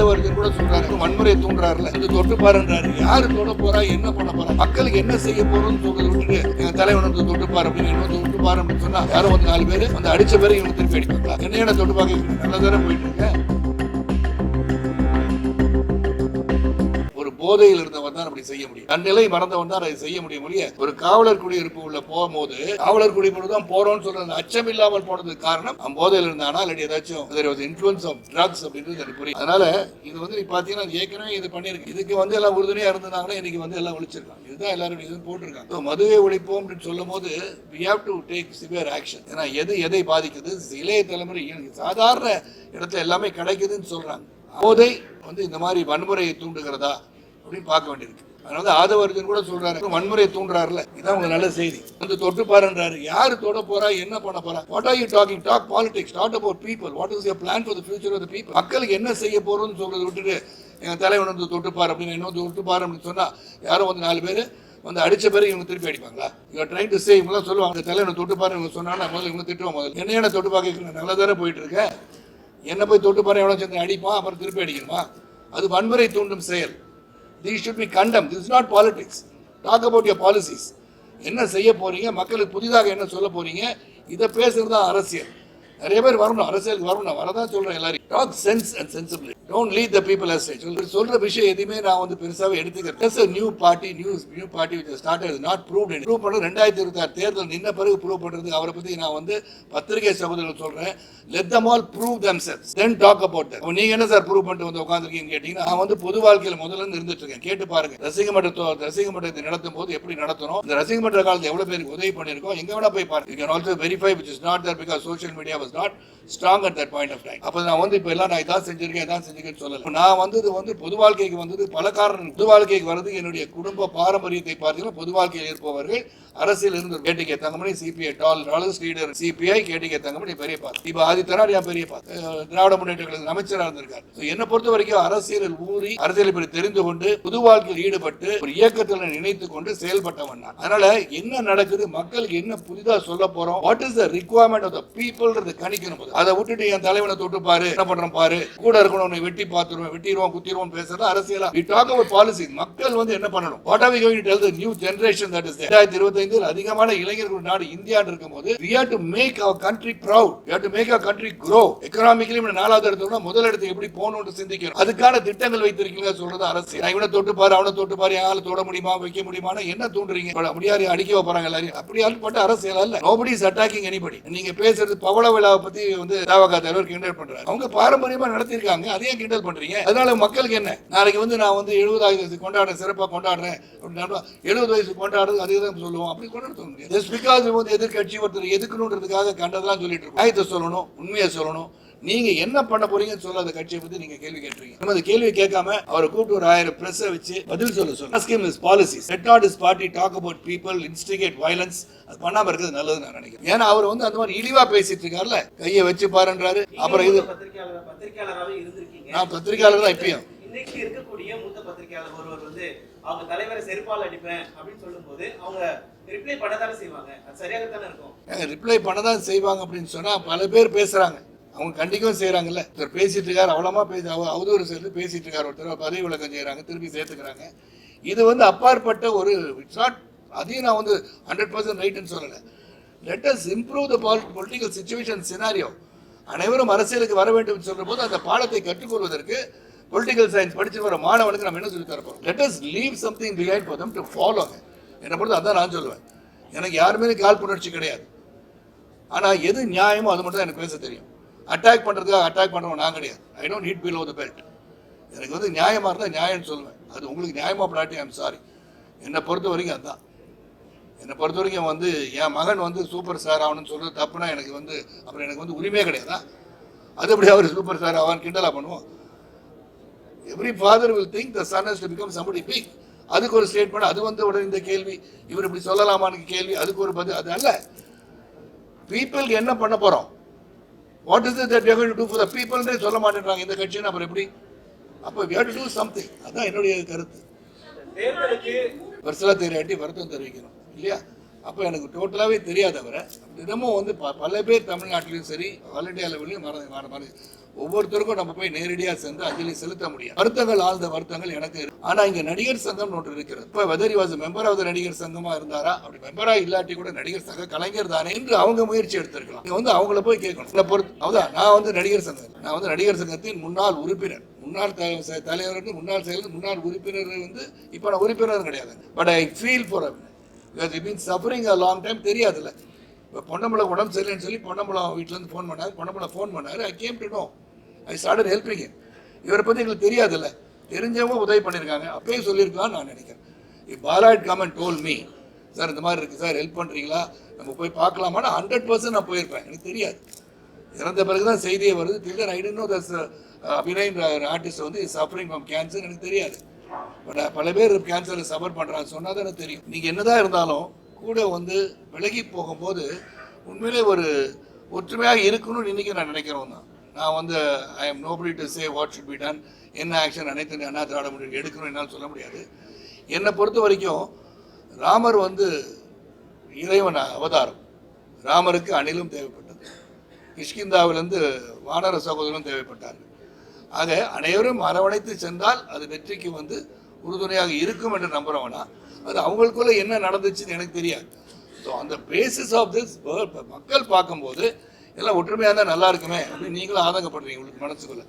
ஆதவர்கள் கூட சொல்றாரு வன்முறையை தூண்டுறாருல. இது தொட்டு பாருன்றாரு. யாரு தொட போறா என்ன பண்ண போறா? மக்களுக்கு என்ன செய்ய போறோம்னு சொல்றது விட்டுட்டு எங்க தலைவன் வந்து தொட்டு பாரு அப்படின்னு இன்னும் தொட்டு பாரு அப்படின்னு சொன்னா யாரும் வந்து நாலு பேர் அந்த அடிச்ச பேரு இவங்க திருப்பி அடிப்பாங்க என்ன தொட்டு பார்க்க? நல்லா தானே போயிட்டு இருக்கேன். போதையில் இருந்தவன் தான் அப்படி செய்ய முடியும். தன்னிலை மறந்தவன் தான் அதை செய்ய முடியும் முடிய ஒரு காவலர் குடியிருப்பு உள்ள போகும்போது காவலர் குடியிருப்பு தான் போறோம்னு சொல்ற அச்சம் இல்லாமல் போனதுக்கு காரணம் அவன் போதையில் இருந்தானா இல்லாட்டி ஏதாச்சும் இன்ஃபுளுன்ஸ் ஆஃப் ட்ரக்ஸ் அப்படின்றது எனக்கு புரியும். அதனால இது வந்து நீ பாத்தீங்கன்னா அது ஏற்கனவே இது பண்ணிருக்கு இதுக்கு வந்து எல்லாம் உறுதுணையா இருந்தாங்கன்னா இன்னைக்கு வந்து எல்லாம் ஒழிச்சிருக்காங்க இதுதான் எல்லாரும் இது போட்டிருக்காங்க. மதுவை ஒழிப்போம் அப்படின்னு சொல்லும் போது we have to take severe action ஏன்னா எது எதை பாதிக்குது? இளைய தலைமுறை சாதாரண இடத்துல எல்லாமே கிடைக்குதுன்னு சொல்றாங்க. போதை வந்து இந்த மாதிரி வன்முறையை தூண்டுகிறதா? அப்படின்னு பார்க்க வேண்டியிருக்கு. அதனால வந்து ஆதவர்ஜன் கூட சொல்றாரு வன்முறை தூண்டுறாருல இதான் உங்க நல்ல செய்தி. வந்து தொட்டு பாருன்றாரு. யாரு தொட போறா என்ன பண்ண போறா? What are you talking talk politics that about people what is your plan for the future of the people மக்களுக்கு என்ன செய்ய போறோம்னு சொல்றதை விட்டுட்டு எங்க தலைவன் வந்து தொட்டுப்பார் அப்படின்னு இன்னும் தொட்டுப்பார் அப்படின்னு சொன்னா யாரும் வந்து நாலு பேர் வந்து அடிச்ச பிறகு இவங்க திருப்பி அடிப்பாங்களா? இவங்க ட்ரைங் டு சே இவங்களாம் சொல்லுவாங்க தலைவனை தொட்டுப்பாரு இவங்க சொன்னாங்கன்னா முதல்ல இவங்க திட்டுவோம் முதல்ல. என்ன என்ன தொட்டு பார்க்க நல்லா தானே போயிட்டு இருக்கேன் என்ன போய் தொட்டுப்பாரு எவ்வளோ சேர்ந்து அடிப்பான் அப்புறம் திருப்பி அடிக்கணுமா? அது வன்முறை தூண்டும் செயல். These should be condemn this is not politics talk about your policies என்ன செய்ய போகிறீங்க மக்களுக்கு புதிதாக என்ன சொல்ல போகிறீங்க இதை பேசுகிறது தான் அரசியல். நிறைய பேர் வரணும். அரசியலுக்கு வரணும். நான் வரதான் சொல்கிறேன் எல்லாரும் talk sense and sensibility don't lead the people us சொல்ற விஷயம் எதுவுமே நான் வந்து பெருசாக எடுத்துக்கிறேன் new party news new party with start not prove prove பண்ண ரெண்டாயிரத்தி இருபத்தி ஆறு தேர்தல் நின்ன பிறகு ப்ரூவ் பண்ணுறது அவரை பற்றி நான் வந்து பத்திரிகை சகோதரர்கள் சொல்கிறேன் let them all prove them cells then talk about that என்ன சார் ப்ரூவ் பண்ணிட்டு வந்து உட்காந்துருக்கீங்கன்னு கேட்டிங்கன்னா நான் வந்து பொது வாழ்க்கையில் முதல்ல இருந்து இருந்துட்டு இருக்கேன். கேட்டு பாருங்க. ரசிக மன்றத்தோ ரசிக மன்றத்தை நடத்தும் போது எப்படி நடத்தணும்? இந்த ரசிக மன்ற காலத்தில் எவ்வளோ பேருக்கு உதவி பண்ணியிருக்கோம்? எங்க வேணா போய் பாருங்க. You can also verify which is not there because social media was not strong at that point of time அப்போ நான் வந்து இப்போ எல்லாம் நான் இதான் செஞ்சிருக்கேன் இதான் செஞ்சிருக்கேன்னு சொல்லல. நான் வந்தது வந்து பொது வாழ்க்கைக்கு வந்தது பல காரணம் பொது வாழ்க்கைக்கு வர்றது என்னுடைய குடும்ப பாரம்பரியத்தை பார்த்தீங்கன்னா பொது வாழ்க்கையில் இருப்பவர்கள் அரசியல் இருந்து கேடிகே தங்கமணி சிபிஐ டால் டாலர்ஸ் லீடர் சிபிஐ கேடிகே தங்கமணி பெரிய பாத்து இப்போ ஆதித்தனார் என் பெரிய பாத்து திராவிட முன்னேற்ற கழக அமைச்சராக இருந்திருக்காரு. என்னை பொறுத்த வரைக்கும் அரசியலில் ஊறி அரசியலை பற்றி தெரிந்து கொண்டு பொது வாழ்க்கையில் ஈடுபட்டு ஒரு இயக்கத்தில் நினைத்து கொண்டு செயல்பட்டவன் நான். அதனால என்ன நடக்குது மக்களுக்கு என்ன புதிதாக சொல்ல போறோம் what is the requirement of the people கணிக்கணும். அதை விட்டுட்டு என் தலைவனை தொட்டு பாரு பண்றோம் பாரு. கூட இருக்கணும் வெட்டி பார்த்துருவோம் வெட்டிடுவோம் குத்திடுவோம் பேசுறது அரசியலா. We talk about policy. மக்கள் வந்து என்ன பண்ணணும்? What are we going tell the new generation that is 2025 அதிகமான இளைஞர்கள் நாடு இந்தியா இருக்கும்போது we have to make our country proud we have to make our country grow economically நாலாவது இடத்துல முதல் இடத்துக்கு எப்படி போகணும்னு சிந்திக்கணும். அதுக்கான திட்டங்கள் வைத்திருக்கீங்க சொல்றது அரசு நான் இவனை தொட்டு பாரு அவனை தொட்டு பாரு யாரால தொட முடியுமா வைக்க முடியுமா என்ன தூண்டுறீங்க? அப்படியாரு அடிக்க வைப்பாங்க எல்லாரும் அப்படி ஆள்பட்ட அரசியல் அல்ல. நோபடி இஸ் அட்டாக்கிங் எனிபடி நீங்க பேசுறது பவள விழாவை பத்தி வந்து தாவகா தலைவர் கிண்டல் பண்றாரு. அவங்க பாரம்பரியமாக நடத்தியிருக்காங்க அதையும் கிண்டல் பண்ணுறீங்க அதனால மக்களுக்கு என்ன? நாளைக்கு வந்து நான் வந்து எழுபதாவது வயசு கொண்டாடுறேன் சிறப்பாக கொண்டாடுறேன். அப்படின்னா எழுபது வயசு கொண்டாடுறது அதே தான் சொல்லுவோம். அப்படி கொண்டாட சொல்ல முடியாது பிகாஸ் வந்து எதிர்கட்சி ஒருத்தர் எதுக்கணுன்றதுக்காக கண்டதெல்லாம் சொல்லிட்டு இருக்கோம். ஆயத்தை சொல்லணும் உண்மையை சொல்லணும். நீங்க என்ன பண்ண போறீங்கன்னு சொல்லாத கட்சியை பத்தி நீங்க கேள்வி கேட்டுறீங்க நம்ம அந்த கேள்வி கேட்காம அவரை கூப்பிட்டு ஒரு ஆயிரம் பிரஸ் வச்சு பதில் சொல்ல Ask him his policies. Let not his party talk about people, instigate violence. அது பண்ணாம இருக்கிறது நல்லது நான் நினைக்கிறேன். ஏன்னா அவர் வந்து அந்த மாதிரி இழிவா பேசிட்டு இருக்காருல்ல. கையை வச்சு பாருன்றாரு. அப்புறம் இது நான் பத்திரிகையாளர் தான் இப்பயும். இன்னைக்கு இருக்கக்கூடிய மூத்த பத்திரிகையாளர் ஒருவர் வந்து அவங்க தலைவரை செருப்பால் அடிப்பேன் அப்படின்னு சொல்லும்போது அவங்க ரிப்ளை பண்ணதானே செய்வாங்க. அது சரியாகத்தானே இருக்கும். ரிப்ளை பண்ண தான் செய்வாங்க அப்படின்னு சொன்னா பல பேர் பேசுறாங்க. அவங்க கண்டிக்கவும் செய்கிறாங்கல்ல இவர் பேசிட்டு இருக்காரு அவ்வளோமா பேசி அவதூறு சேர்ந்து பேசிட்டு இருக்காரு ஒருத்தர். பதவி விளக்கம் செய்கிறாங்க திருப்பி சேர்த்துக்கிறாங்க. இது வந்து அப்பாற்பட்ட ஒரு இட்ஸ் நாட் அதையும் நான் வந்து ஹண்ட்ரட் பர்சன்ட் ரைட்டுன்னு சொல்லலை. Let us improve the political situation scenario அனைவரும் அரசியலுக்கு வர வேண்டும் சொல்கிற போது அந்த பாடத்தை கற்றுக்கொள்வதற்கு பொலிட்டிக்கல் சயின்ஸ் படிச்சு வர மாணவனுக்கு நம்ம என்ன சொல்லி தரப்போம்? Let us leave something behind for them to follow என்னை பொறுத்து அதான் நான் சொல்லுவேன். எனக்கு யாருமே காழ்ப்புணர்ச்சி கிடையாது. ஆனால் எது நியாயமோ அது மட்டும் தான் எனக்கு பேச தெரியும். அட்டாக் பண்ணுறதுக்காக அட்டாக் பண்ணுவோம் நான் கிடையாது. I don't need below the belt எனக்கு வந்து நியாயமாக இருந்தால் நியாயம்னு சொல்லுவேன். அது உங்களுக்கு நியாயமாக படாட்டி ஐம் சாரி என்னை பொறுத்த வரைக்கும் அதுதான் என்னை பொறுத்த வரைக்கும் வந்து என் மகன் வந்து சூப்பர் ஸ்டார் ஆகணும்னு சொல்கிறது தப்புனா எனக்கு வந்து அப்புறம் எனக்கு வந்து உரிமையே கிடையாதா? அது எப்படி அவர் சூப்பர் ஸ்டார் ஆவான்னு கிண்டலாக பண்ணுவோம். Every father will think the son has to become somebody big அதுக்கு ஒரு ஸ்டேட்மெண்ட் அது வந்து உடனே இந்த கேள்வி. இவர் இப்படி சொல்லலாமான்னு கேள்வி. அதுக்கு ஒரு பதில். அது அல்ல. பீப்புளுக்கு என்ன பண்ண போகிறோம் what is that we to do for the பீப்புள்ன்றே சொல்ல மாட்டேன்றாங்க. இந்த கட்சின்னு அப்புறம் எப்படி? அப்போ வி டு டூ சம்திங் அதான் என்னுடைய கருத்து. தேர்தலுக்கு தெரியாட்டி வருத்தம் தெரிவிக்கணும். இல்லையா? அப்போ எனக்கு டோட்டலாகவே தெரியாதவரை தினமும் வந்து ப பல பேர் தமிழ்நாட்டிலையும் சரி ஆல் இண்டியா லெவல்லையும் மறந்து மற ஒவ்வொருத்தருக்கும் நம்ம போய் நேரடியாக சென்று அஞ்சலி செலுத்த முடியும் வருத்தங்கள் ஆழ்ந்த வருத்தங்கள் எனக்கு ஆனால் ஆனா இங்க நடிகர் சங்கம் ஒன்று இருக்கிறது. இப்போ வெதர் வாஸ் மெம்பர் ஆஃப் நடிகர் சங்கமா இருந்தாரா? அப்படி மெம்பரா இல்லாட்டி கூட நடிகர் சங்க கலைஞர் தானே என்று அவங்க முயற்சி எடுத்திருக்கலாம். நீங்க வந்து அவங்கள போய் கேட்கணும். பொறுத்து அதான் நான் வந்து நடிகர் சங்கம். நான் வந்து நடிகர் சங்கத்தின் முன்னாள் உறுப்பினர். முன்னாள் தலைவர் தலைவர் வந்து முன்னாள் செயலர் முன்னாள் உறுப்பினர் வந்து இப்போ நான் உறுப்பினர் கிடையாது. But I feel for because it mean suffering a long time தெரியாதுல்ல. இப்போ பொன்னம்பலம் உடம்பு சரியில்லைன்னு சொல்லி பொன்னம்பலம் வீட்டிலேருந்து ஃபோன் பண்ணார். பொன்னம்பலம் ஃபோன் பண்ணார். I came to know I started helping இவரை பற்றி எங்களுக்கு தெரியாதுல்ல. தெரிஞ்சவங்க உதவி பண்ணியிருக்காங்க அப்பயே சொல்லியிருக்கலாம்னு நான் நினைக்கிறேன். இப் பாலாட் கமன் டோல் மீ சார் இந்த மாதிரி இருக்குது சார் ஹெல்ப் பண்ணுறீங்களா நம்ம போய் பார்க்கலாமான்னு ஹண்ட்ரட் பர்சன்ட் நான் போயிருப்பேன். எனக்கு தெரியாது. இறந்த பிறகு தான் செய்தியே வருது. Thriller I know this Abhinay artist வந்து சஃபரிங் ஃப்ரம் கேன்சர் எனக்கு தெரியாது. பட் uh, பல பேர் கேன்சரில் சஃபர் பண்ணுறாங்க சொன்னால் தான் எனக்கு தெரியும். நீங்கள் என்னதான் இருந்தாலும் கூட வந்து விலகி போகும்போது உண்மையிலே ஒரு ஒற்றுமையாக இருக்கணும்னு இன்றைக்கி நான் நினைக்கிறோம் தான். நான் வந்து I am nobody to say what should be done என்ன ஆக்ஷன் அனைத்து அண்ணா திராவிட முடிவு எடுக்கணும் என்னால் சொல்ல முடியாது. என்னை பொறுத்த வரைக்கும் ராமர் வந்து இறைவன் அவதாரம். ராமருக்கு அணிலும் தேவைப்பட்டது. கிஷ்கிந்தாவிலிருந்து வானர சகோதரரும் தேவைப்பட்டார்கள். ஆக அனைவரும் அரவணைத்து சென்றால் அது வெற்றிக்கு வந்து உறுதுணையாக இருக்கும் என்று நம்புறவனா அது அவங்களுக்குள்ள என்ன நடந்துச்சுன்னு எனக்கு தெரியாது. ஸோ அந்த பேசிஸ் ஆஃப் திஸ் மக்கள் பார்க்கும்போது எல்லாம் ஒற்றுமையாக இருந்தால் நல்லா இருக்குமே அப்படின்னு நீங்களும் ஆதங்கப்படுறீங்க உங்களுக்கு மனசுக்குள்ள.